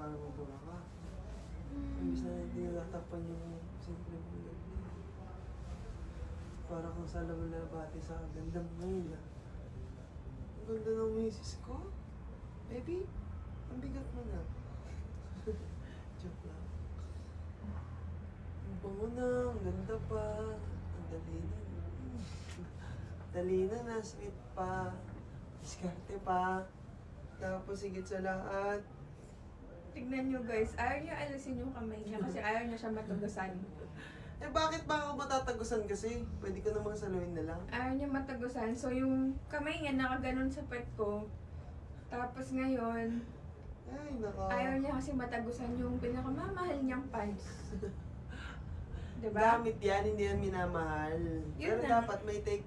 para magawa ka. Imbis na hindi natatakpan yung simple ganda. Para kung sa alam na bati sa ganda mo ngayon ah. Ang ganda ng misis ko. Baby, ang bigat mo na. Joke lang. Ang bango na, ang ganda pa. Ang dali na. dali na na, sweet pa. Diskarte pa. Tapos higit sa lahat, Tignan nyo guys, ayaw niya alisin yung kamay niya kasi ayaw niya siya matugusan. Eh bakit ba ako matatagusan kasi? Pwede ko namang saluhin na lang. Ayaw niya matagusan. So yung kamay niya nakaganon sa pet ko. Tapos ngayon, Ay, naka. ayaw niya kasi matagusan yung pinakamamahal niyang pants. Diba? Gamit yan, hindi yan minamahal. Yun Pero na. dapat may take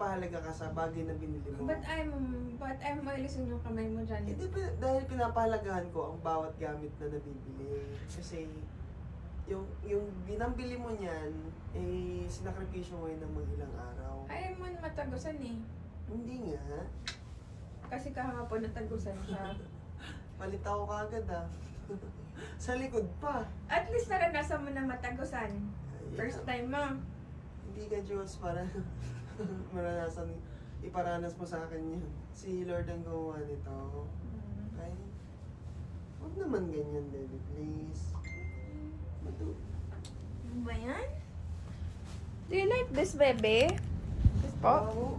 pagpapahalaga ka sa bagay na binili mo. But I'm, but I'm alisin yung kamay mo dyan. Hindi, pin- dahil pinapahalagahan ko ang bawat gamit na nabibili. Kasi, yung, yung binambili mo niyan, eh, sinakripisyo mo yun ng mga ilang araw. Ayaw mo matagusan eh. Hindi nga. Kasi kahapon natagusan siya. Palit ako kagad ah. sa likod pa. At least naranasan mo na matagusan. First time mo. Hindi ka Diyos para maranasan, iparanas mo sa akin yun. Si Lord ang gumawa nito. Okay? Huwag naman ganyan, baby, please. Matu Ano ba yan? Do you like this, bebe? This po?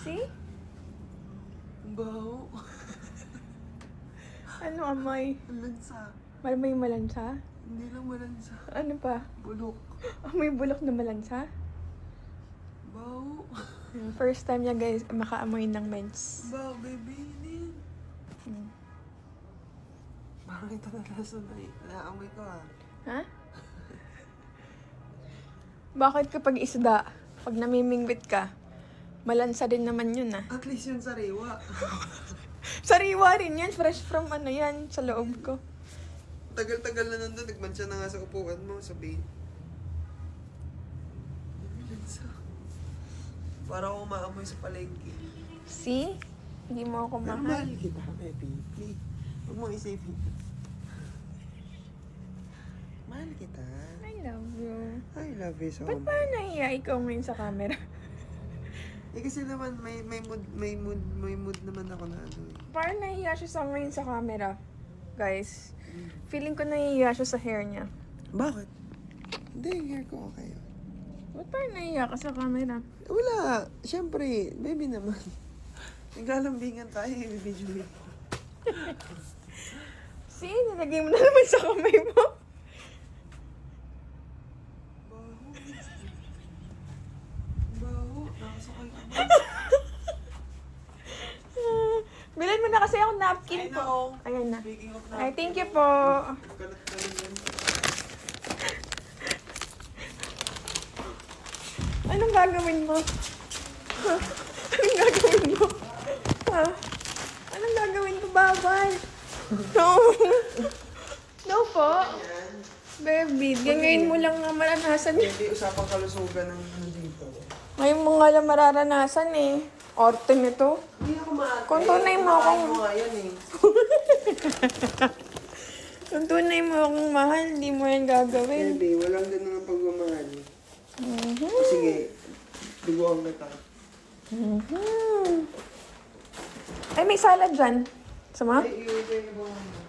See? Baho. Ano amoy? Ang lansa. Malamay malansa? Hindi lang malansa. Ano pa? Bulok. Amoy bulok na malansa? Baho. First time niya guys makaamoy ng mens. Baho, baby. Hindi. Hmm. Parang ito na lasa na Naamoy ko ah. Ha? Bakit kapag isda, pag namimingwit ka, malansa din naman yun ah. At least yun sariwa. Sariwa rin yan, fresh from ano yan, sa loob ko. Tagal-tagal na nandun, nagmansya na nga sa upuan mo, sabihin. Para ako maamoy sa palengke. See? Hindi mo ako Pero mahal. mahal kita, baby. Please. Huwag mo isipin. Mahal kita. I love you. I love you so Ba't much. pa nahiya ikaw ngayon sa camera? Eh kasi naman may may mood may mood may mood naman ako na ano eh. Parang nahiya siya sa ngayon sa camera. Guys, feeling ko nahiya siya sa hair niya. Bakit? Hindi, yung hair ko okay. Ba't parang nahiya ka sa camera? Wala. Siyempre, baby naman. Naglalambingan tayo, i-video ko. See, nilagay mo na naman sa kamay mo. Baho. Baho. Nakasakay ka ba? Bilan mo na kasi ako napkin po. Ayan na. Ay, thank you po. Anong gagawin mo? Anong gagawin mo? Ha? Anong gagawin ko, babay? No. No po. Baby, ganyan mo lang nga maranasan yun. Hindi usapang kalusugan ng ano dito. Ngayon mo nga lang mararanasan eh. Orte nito. Hindi ako maate. Kung tunay mo akong- mo eh. Kung tunay mo akong mahal, hindi mo yan gagawin. Baby, walang ganun ang pagmamahal. Mhm. Sige, duguan kita. Mhm. Ay, may salad dyan. Sama? Ay, iuwi ko yung ibang.